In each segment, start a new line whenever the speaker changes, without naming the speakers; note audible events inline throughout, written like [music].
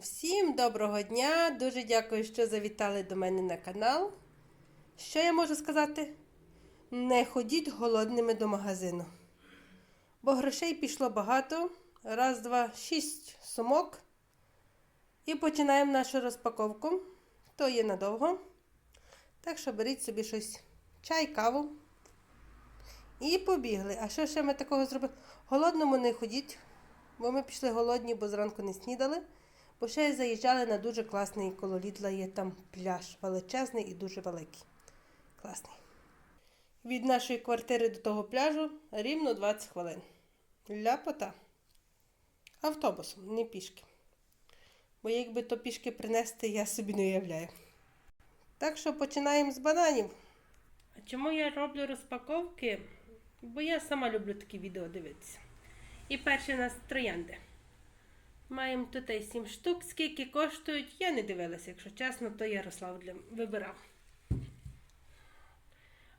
Всім доброго дня! Дуже дякую, що завітали до мене на канал. Що я можу сказати? Не ходіть голодними до магазину. Бо грошей пішло багато. Раз, два, шість сумок. І починаємо нашу розпаковку. То є надовго. Так що беріть собі щось. Чай, каву. І побігли. А що ще ми такого зробили? Голодному не ходіть, бо ми пішли голодні, бо зранку не снідали. Бо ще заїжджали на дуже класний коло Лідла є там пляж величезний і дуже великий. Класний. Від нашої квартири до того пляжу рівно 20 хвилин. Ляпота. Автобусом, не пішки. Бо якби то пішки принести, я собі не уявляю. Так що починаємо з бананів. А чому я роблю розпаковки? Бо я сама люблю такі відео дивитися. І перші у нас троянди. Маємо тут і 7 штук. Скільки коштують, я не дивилася, якщо чесно, то Ярослав для... вибирав.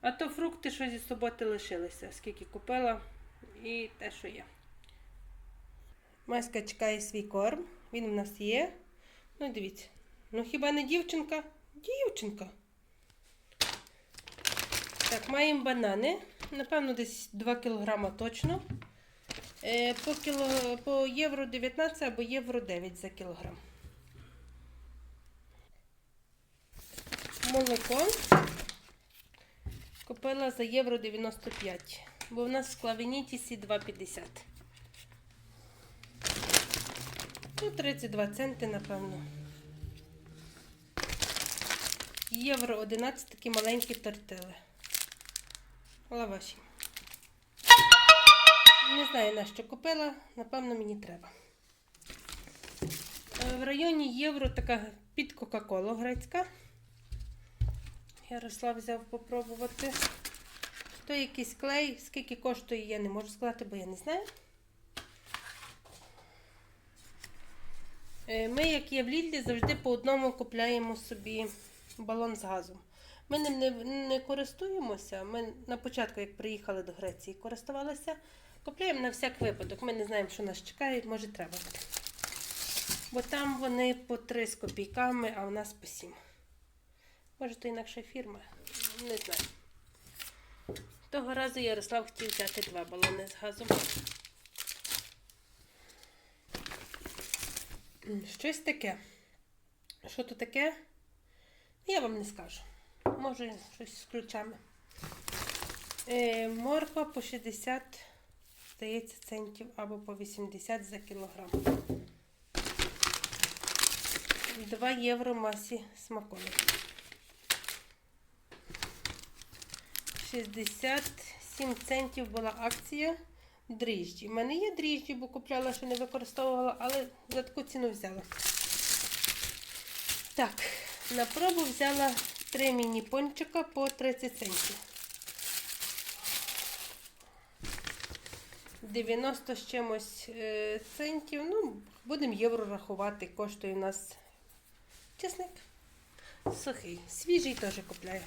А то фрукти, що зі суботи лишилися, скільки купила, і те, що є. Маська чекає свій корм. Він у нас є. Ну, дивіться. Ну хіба не дівчинка? Дівчинка. Так, маємо банани. Напевно, десь 2 кг точно. Е, По, кіло, по євро 19 або євро 9 за кілограм. Молоко купила за євро 95, бо в нас в Клавенітісі 2,50. Ну, 32 центи, напевно. Євро 11 такі маленькі тортили. Лаваші. Не знаю, на що купила, напевно, мені треба. Е, В районі євро така під Кока-Колу грецька. Ярослав взяв попробувати. То якийсь клей, скільки коштує, я не можу сказати, бо я не знаю. Е, Ми, як є в Лідлі, завжди по одному купляємо собі балон з газом. Ми ним не, не користуємося. Ми на початку, як приїхали до Греції, користувалися. Купляємо на всяк випадок. Ми не знаємо, що нас чекає, може треба. Бо там вони по 3 з копійками, а у нас по 7. Може, то інакша фірма. Не знаю. Того разу Ярослав хотів взяти два балони з газом. Щось таке. Що то таке? Я вам не скажу. Може, щось з ключами. Е, морква по 60, здається, центів або по 80 за кілограм. 2 євро масі смаколик. 67 центів була акція дріжджі. У мене є дріжджі, бо купляла, що не використовувала, але за таку ціну взяла. Так, на пробу взяла 3 міні-пончика по 30 центів. 90 з чимось е, центів. Ну, будемо євро рахувати. Коштує у нас чесник. Сухий. Свіжий теж купляю.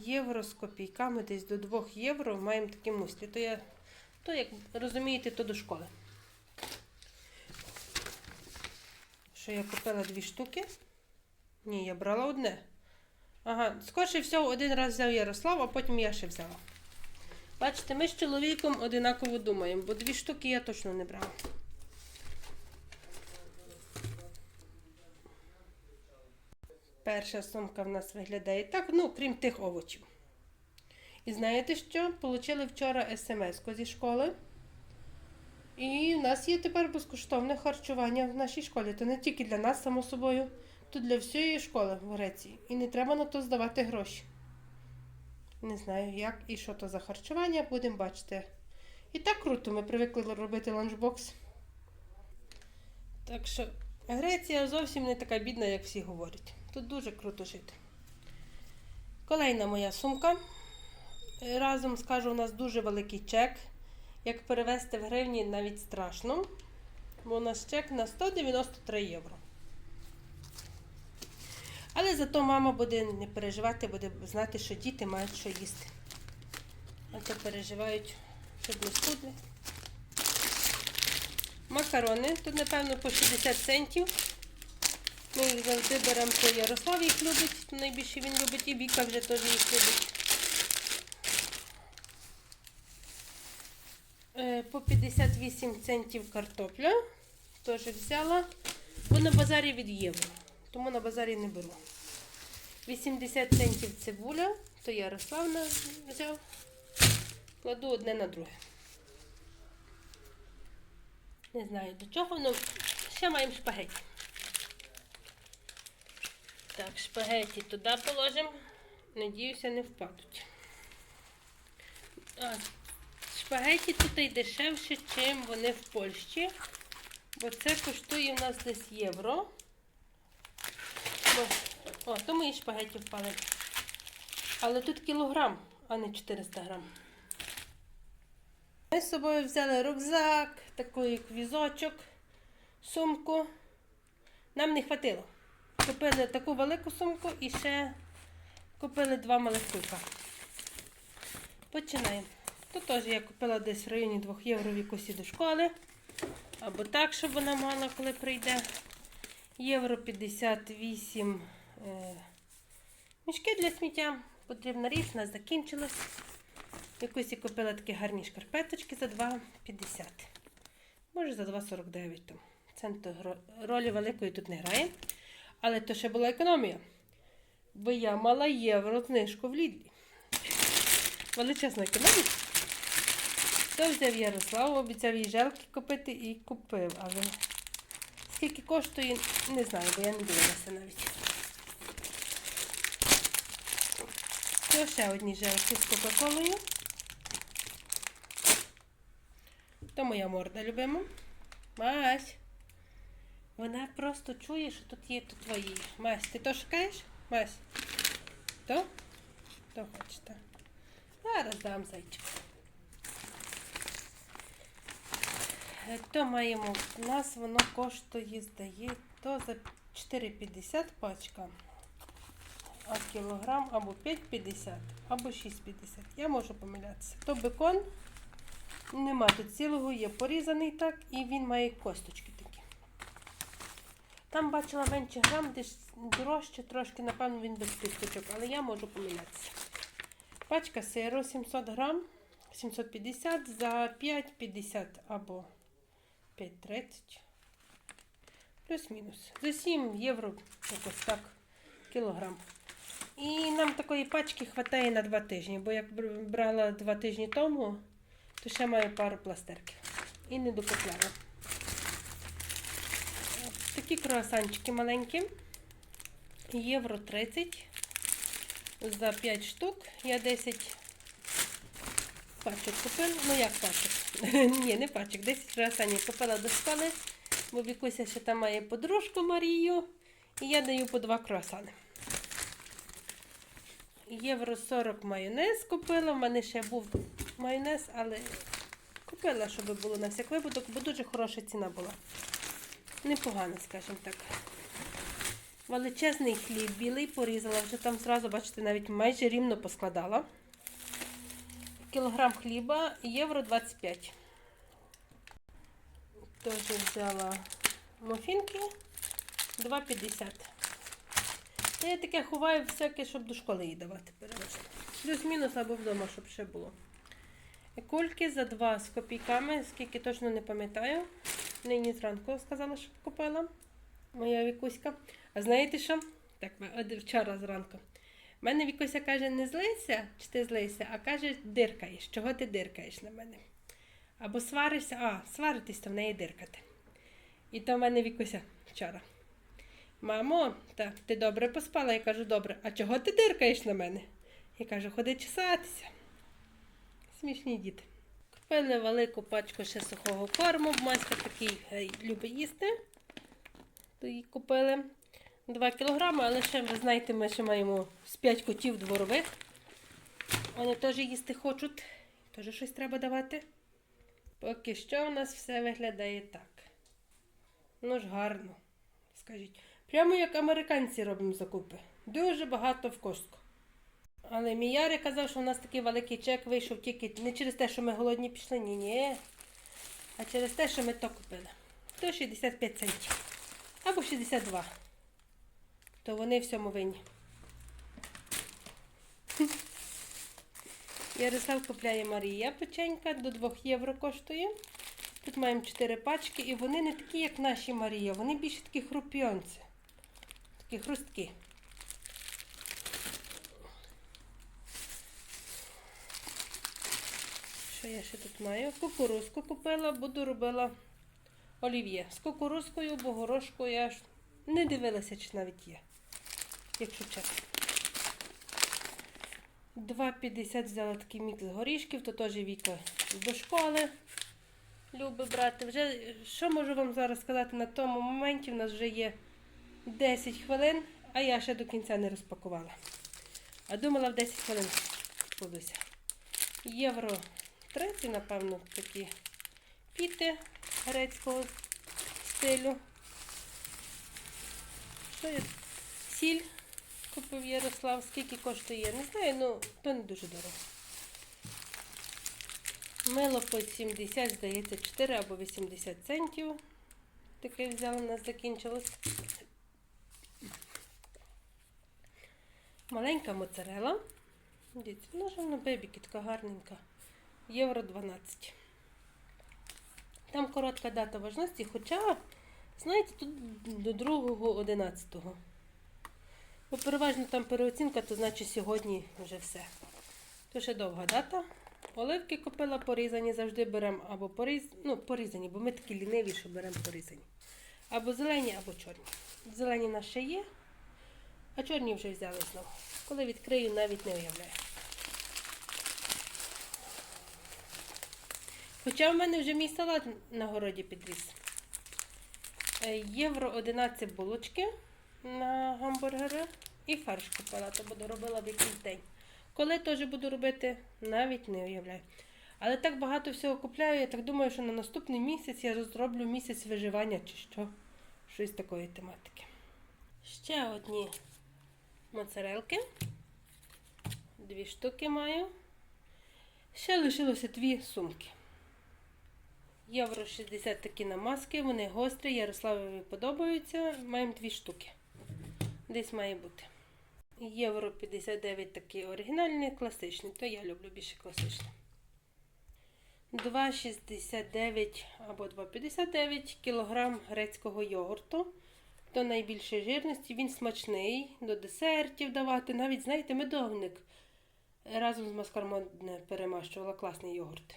Євро з копійками, десь до 2 євро маємо такі муслі. То я, то як розумієте, то до школи. Що я купила дві штуки? Ні, я брала одне. Ага, скорше всього, один раз взяв Ярослав, а потім я ще взяла. Бачите, ми з чоловіком одинаково думаємо, бо дві штуки я точно не брала. Перша сумка в нас виглядає так, ну, крім тих овочів. І знаєте що? Получили вчора смс зі школи. І в нас є тепер безкоштовне харчування в нашій школі. То не тільки для нас, само собою, то для всієї школи в Греції. І не треба на то здавати гроші. Не знаю, як і що то за харчування, будемо бачити. І так круто, ми привикли робити ланчбокс. Так що Греція зовсім не така бідна, як всі говорять. Тут дуже круто жити. Kolejна моя сумка. Разом скажу, у нас дуже великий чек. Як перевести в гривні, навіть страшно. Бо у нас чек на 193 євро. Але зато мама буде не переживати, буде знати, що діти мають що їсти. А то переживають, щоб не скудли. Макарони. Тут, напевно, по 60 центів. Ми їх завжди беремо, то Ярослав їх любить, найбільше він любить, і Віка вже теж їх любить. Е, По 58 центів картопля. Теж взяла. Бо на базарі від євро. Тому на базарі не беру. 80 центів цибуля, то Ярослав взяв. Кладу одне на друге. Не знаю до чого, але ще маємо шпагеті. Так, шпагеті туди положимо. Надіюся, не впадуть. А, шпагеті тут і дешевше, ніж вони в Польщі. Бо це коштує в нас десь євро. Бо- О, то мої шпагеті впали. Але тут кілограм, а не 400 грам. Ми з собою взяли рюкзак, такий візочок, сумку. Нам не хватило. Купили таку велику сумку і ще купили два малих кулька. Починаємо. Тут теж я купила десь в районі 2 євро в якосі до школи. Або так, щоб вона мала, коли прийде. Євро 58 е, мішки для сміття. Потрібна річ, у нас закінчилась. Якусь я купила такі гарні шкарпеточки за 2,50. Може за 2,49 там. Це ролі великої тут не грає. Але то ще була економія. Бо я мала євро знижку в Лідлі. Величезна економія. То взяв Ярослав, обіцяв їй желки купити і купив. Але скільки коштує, не знаю, бо я не дивилася навіть. То ще одні желки з Кока-Колою. То моя морда любима. Мась. Вона просто чує, що тут є тут твої. Мась, ти то шукаєш? Мась. То? То хочеш, так. Зараз дам зайчику. То маємо, у нас воно коштує, здає, то за 4,50 пачка, а кілограм або 5,50, або 6,50. Я можу помилятися. То бекон, нема тут цілого, є порізаний так, і він має косточки такі. Там бачила менше грам, десь дорожче трошки, напевно, він без кісточок, але я можу помилятися. Пачка сиру 700 грам, 750 за 5,50 або 5,30. Плюс-мінус. За 7 євро якось так кілограм. І нам такої пачки вистачає на 2 тижні, бо як брала 2 тижні тому, то ще маю пару пластерків. І не докупляла. Такі круасанчики маленькі. Євро 30 за 5 штук. Я 10 пачок купила. Ну як пачок? [laughs] Ні, не пачок. 10 круасанів купила до школи, бо Вікуся ще там має подружку Марію. І я даю по 2 круасани. Євро 40 майонез купила. У мене ще був майонез, але купила, щоб було на всяк випадок, бо дуже хороша ціна була. Непогано, скажімо так. Величезний хліб білий порізала, вже там зразу, бачите, навіть майже рівно поскладала. Кілограм хліба, євро 25. Теж взяла мофінки 2,50. Та я таке ховаю всяке, щоб до школи їй давати. Плюс-мінус або вдома, щоб ще було. Кульки за 2 з копійками, скільки точно не пам'ятаю. Нині зранку сказала, що купила моя Вікуська. А знаєте що? Так, вчора зранку. У мене Вікуся каже, не злися, чи ти злися, а каже, диркаєш. Чого ти диркаєш на мене? Або сваришся, а, сваритись, то в неї диркати. І то в мене Вікуся вчора. Мамо, та ти добре поспала? Я кажу, добре. А чого ти диркаєш на мене? Я кажу, ходи чесатися. Смішні діти. Купили велику пачку ще сухого корму. Маська такий е, любить їсти. То купили 2 кілограми, але ще, ви знаєте, ми ще маємо з 5 котів дворових. Вони теж їсти хочуть. Теж щось треба давати. Поки що у нас все виглядає так. Ну ж гарно. Скажіть. Прямо як американці робимо закупи. Дуже багато в костку. Але мій Ярик казав, що у нас такий великий чек вийшов тільки не через те, що ми голодні пішли, ні, ні. А через те, що ми то купили. то 65 центів. Або 62. То вони всьому винні. [laughs] Ярослав купляє Марія печенька, до 2 євро коштує. Тут маємо 4 пачки, і вони не такі, як наші Марія, вони більше такі хрупйонці. Такі хрусткі. Що я ще тут маю? Кукурузку купила, буду робила олів'є. З кукурузкою, бо горошку я ж не дивилася, чи навіть є. Якщо чесно. 2,50 взяла такий мікс горішків, то теж Віка до школи любить брати. Вже що можу вам зараз сказати на тому моменті? У нас вже є 10 хвилин, а я ще до кінця не розпакувала. А думала в 10 хвилин будуся. Євро 30, напевно, такі піти грецького стилю. Що я? Сіль купив Ярослав. Скільки коштує? Не знаю, ну то не дуже дорого. Мило по 70, здається, 4 або 80 центів. Таке взяла, у нас закінчилось. Маленька моцарела. Дивіться, вона ж на бебіки така гарненька. Євро 12. Там коротка дата важності, хоча, знаєте, тут до 2.11. Бо переважно там переоцінка, то значить сьогодні вже все. То ще довга дата. Оливки купила порізані, завжди беремо або поріз... ну, порізані, бо ми такі ліниві, що беремо порізані. Або зелені, або чорні. Зелені в нас ще є, а чорні вже взяли знову. Коли відкрию, навіть не уявляю. Хоча в мене вже мій салат на городі підріс. Е, Євро 11 булочки на гамбургери і фарш купила, то буду робила в якийсь день. Коли теж буду робити, навіть не уявляю. Але так багато всього купляю, я так думаю, що на наступний місяць я зроблю місяць виживання чи що. Щось такої тематики. Ще одні моцарелки. Дві штуки маю. Ще лишилося дві сумки. Євро 60 такі намазки, вони гострі, Ярославові подобаються. Маємо дві штуки. Десь має бути. Євро 59 такі оригінальні, класичні, то я люблю більше класичні. 2,69 або 2,59 кг грецького йогурту. То найбільшої жирності, він смачний, до десертів давати. Навіть, знаєте, медовник разом з маскармон перемащувала класний йогурт.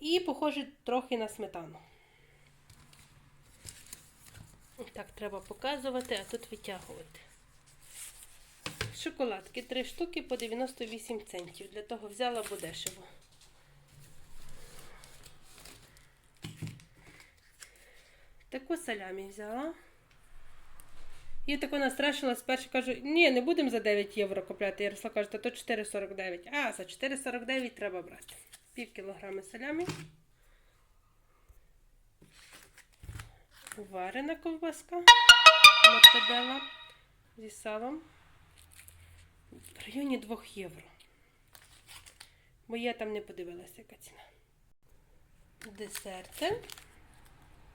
І похоже трохи на сметану. Так, треба показувати, а тут витягувати. Шоколадки. Три штуки по 98 центів. Для того взяла, бо дешево. Таку салямі взяла. Я таку настрашила спершу кажу, ні, не будемо за 9 євро купляти. Ярослав каже, то 4,49. А, за 4,49 треба брати. Пів кілограми салямі. Варена ковбаска. Мортадела зі салом. В районі 2 євро. Бо я там не подивилася, яка ціна. Десерти.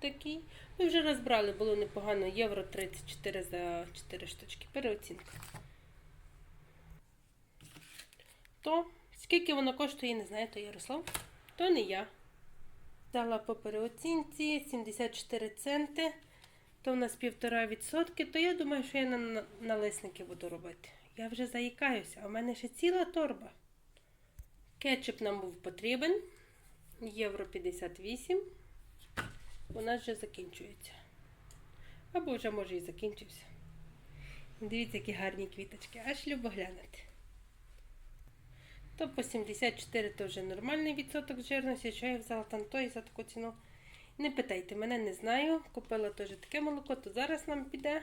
Такий. Ми вже розбрали, було непогано. Євро 34 за 4 штучки. Переоцінка. То, скільки воно коштує, не знаю, то Ярослав. То не я. Дала по переоцінці 74 центи. То в нас 1,5%. То я думаю, що я на на- налисники буду робити. Я вже заїкаюся, а в мене ще ціла торба. Кетчуп нам був потрібен. Євро 58. У нас вже закінчується. Або вже може і закінчився. Дивіться, які гарні квіточки. Аж любо глянути. То по 74 то вже нормальний відсоток жирності. Що я взяла там той за таку ціну. Не питайте, мене не знаю. Купила теж таке молоко, то зараз нам піде.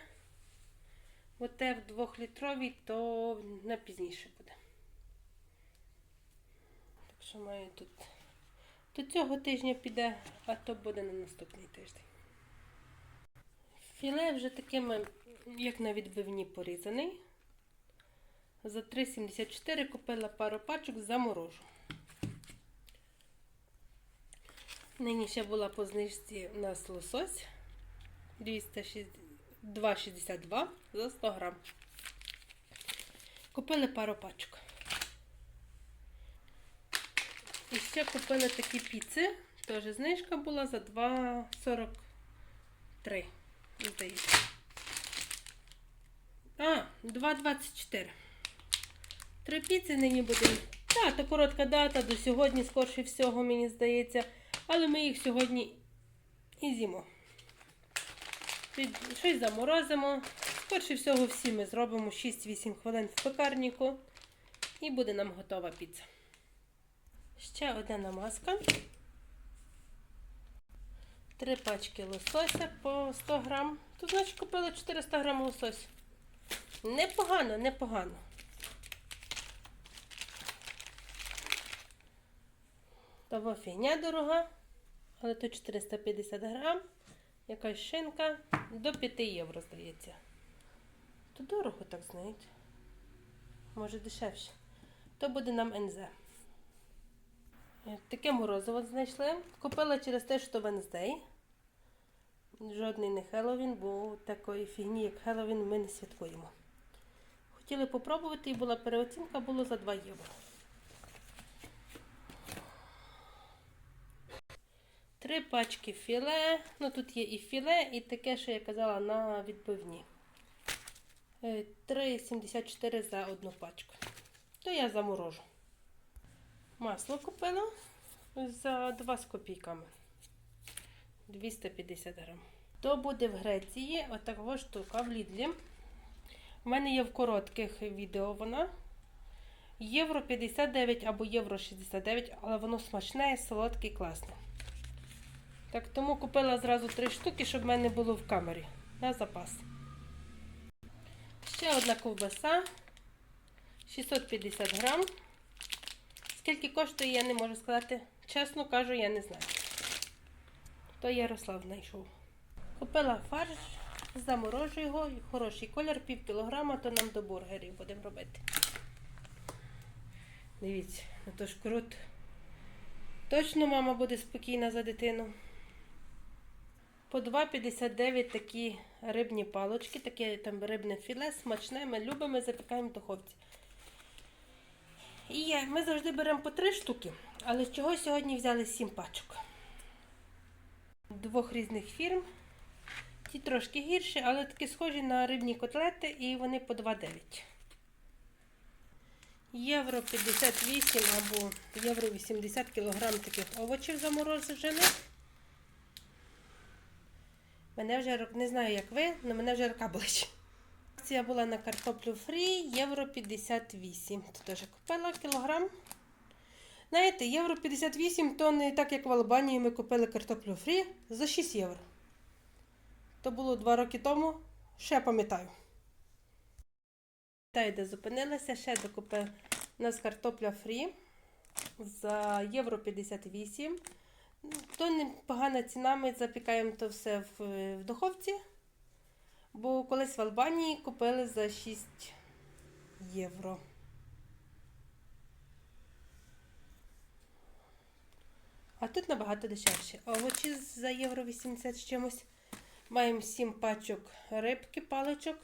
Оте в двохлітровій, то на пізніше буде. Так що маю тут. То цього тижня піде, а то буде на наступний тиждень. Філе вже такими, як на відбивні, порізаний. За 3,74 купила пару пачок заморожу. Нині ще була по знижці у нас лосось 260 2,62 за 100 грам. Купили пару пачок. І ще купили такі піци. Теж знижка була за 2,43. Здається. А, 2,24. Три піци нині будемо. Так, то коротка дата до сьогодні, скорше всього, мені здається. Але ми їх сьогодні і з'їмо. Щось заморозимо. Скорше всього, всі ми зробимо 6-8 хвилин в пекарніку. І буде нам готова піца. Ще одна намазка. Три пачки лосося по 100 грам. Тут, значить, купили 400 грам лососю. Непогано, непогано. Того фігня дорога, але то 450 грам. Якась шинка до 5 євро, здається. То дорого, так знаєте. Може дешевше. То буде нам НЗ. Е, Таке морозиво знайшли. Купила через те, що Венздей. Жодний не Хеллоуін, бо такої фігні, як Хеллоуін, ми не святкуємо. Хотіли попробувати і була переоцінка, було за 2 євро. Три пачки філе. Ну тут є і філе, і таке, що я казала, на відбивні. Е, 3,74 за одну пачку. То я заморожу. Масло купила за 2 з копійками. 250 грам. То буде в Греції отакова штука в Лідлі. У мене є в коротких відео вона. Євро 59 або євро 69, але воно смачне, солодке і класне. Так, тому купила зразу три штуки, щоб в мене було в камері на запас. Ще одна ковбаса 650 грам. Скільки коштує, я не можу сказати. Чесно кажу, я не знаю. То Ярослав знайшов. Купила фарш, заморожую його, хороший колір, пів кілограма, то нам до бургерів будемо робити. Дивіться, ну то ж круто. Точно мама буде спокійна за дитину. По 2,59 такі рибні палочки, таке там рибне філе, смачне, ми любимо, запікаємо в духовці. І ми завжди беремо по три штуки, але з чого сьогодні взяли 7 пачок. Двох різних фірм. Ті трошки гірші, але такі схожі на рибні котлети і вони по 2,9. Євро 58 або євро 80 кг таких овочів заморожених. Мене вже не знаю, як ви, але мене вже рука болить. Акція була на картоплю фрі, євро 58. Тут теж купила кілограм. Знаєте, євро 58 то не так, як в Албанії ми купили картоплю фрі за 6 євро. То було 2 роки тому, ще пам'ятаю. Та де зупинилася, ще докупила у нас картопля фрі за євро 58. То непогана ціна, ми запікаємо то все в, в духовці. Бо колись в Албанії купили за 6 євро. А тут набагато дешевше. Овочі за євро 80 з чимось. Маємо 7 пачок рибки, паличок.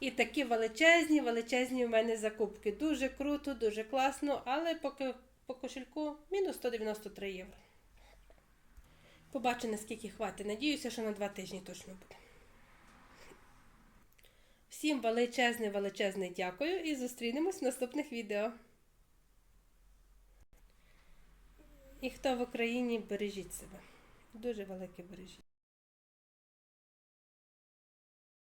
І такі величезні, величезні в мене закупки. Дуже круто, дуже класно, але поки по кошельку мінус 193 євро. Побачу, наскільки хватить. Надіюся, що на два тижні точно буде. Всім величезне, величезне дякую і зустрінемось в наступних відео. І хто в Україні бережіть себе. Дуже велике бережіть.